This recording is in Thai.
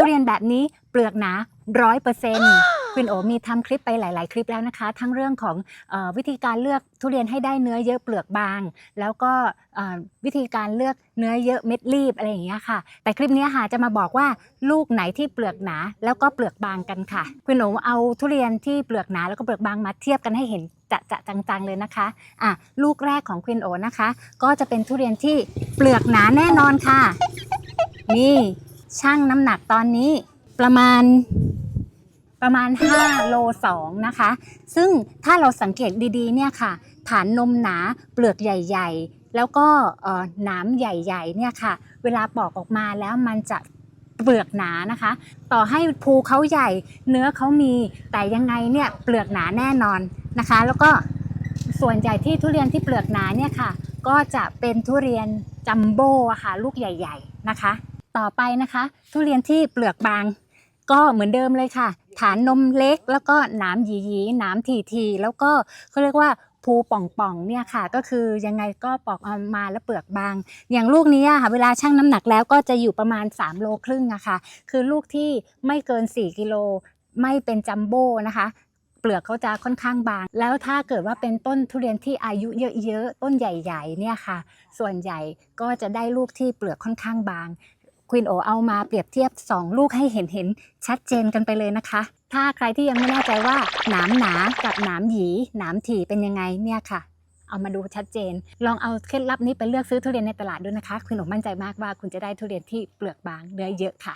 ทุเรียนแบบนี้เปลือกหนาร้อยเปอร์เซ็นต์คุณโอมีทำคลิปไปหลาย ๆ คลิปแล้วนะคะ ทั้งเรื่องของเออวิธีการเลือกทุเรียนให้ได้เนื้อเยอะเปลือกบาง แล้วก็เอ่อวิธีการเลือกเนื้อเยอะเม็ดรีบอะไรอย่างเงี้ยค่ะ แต่คลิปนี้ค่ะจะมาบอกว่าลูกไหนที่เปลือกหนาแล้วก็เปลือกบางกันค่ะ คุณโอเอาทุเรียนที่เปลือกหนาแล้วก็เปลือกบางมาเทียบกันให้เห็นจะจะจังๆเลยนะคะอะลูกแรกของควินโอนะคะ ก็จะเป็นทุเรียนที่เปลือกหนาแน่นอนค่ะ นี่ ช่างน้ำหนักตอนนี้ประมาณประมาณ 5 โล 2 นะคะ ซึ่งถ้าเราสังเกตดีๆ เนี่ยค่ะ ฐานนมหนาเปลือกใหญ่ ๆ แล้วก็หนามใหญ่ ๆ เนี่ยค่ะ เวลาปอกออกมาแล้วมันจะเปลือกหนานะคะ ต่อให้ภูเขาใหญ่ เนื้อเขามี แต่ยังไงเนี่ยเปลือกหนาแน่นอนนะคะ แล้วก็ส่วนใหญ่ที่ทุเรียนที่เปลือกหนาเนี่ยค่ะ ก็จะเป็นทุเรียนจัมโบ้อะค่ะ ลูกใหญ่ ๆ นะคะ ต่อไปนะคะ ทุเรียนที่เปลือกบาง ก็เหมือนเดิมเลยค่ะ ฐานนมเล็ก แล้วก็หนามหยีๆหนามทีๆแล้วก็เขาเรียกว่าภูป่องๆเนี่ยค่ะ ก็คือยังไงก็ปอกออกมาแล้วเปลือกบาง อย่างลูกนี้ค่ะ เวลาชั่งน้ำหนักแล้วก็จะอยู่ประมาณ 3 โลครึ่งอะค่ะ คือลูกที่ไม่เกิน 4 กิโล ไม่เป็นจัมโบ้นะคะเปลือกเขาจะค่อนข้างบาง แล้วถ้าเกิดว่าเป็นต้นทุเรียนที่อายุเยอะๆ ต้นใหญ่ๆ เนี่ยค่ะ ส่วนใหญ่ก็จะได้ลูกที่เปลือกค่อนข้างบาง ควินโอเอามาเปรียบเทียบ 2 ลูกให้เห็นเห็นชัดเจนกันไปเลยนะคะ ถ้าใครที่ยังไม่แน่ใจว่าหนามหนากับหนามหยีหนามถี่เป็นยังไงเนี่ยค่ะ เอามาดูชัดเจน ลองเอาเคล็ดลับนี้ไปเลือกซื้อทุเรียนในตลาดดูนะคะ คุณโอมั่นใจมากว่าคุณจะได้ทุเรียนที่เปลือกบางเนื้อเยอะค่ะ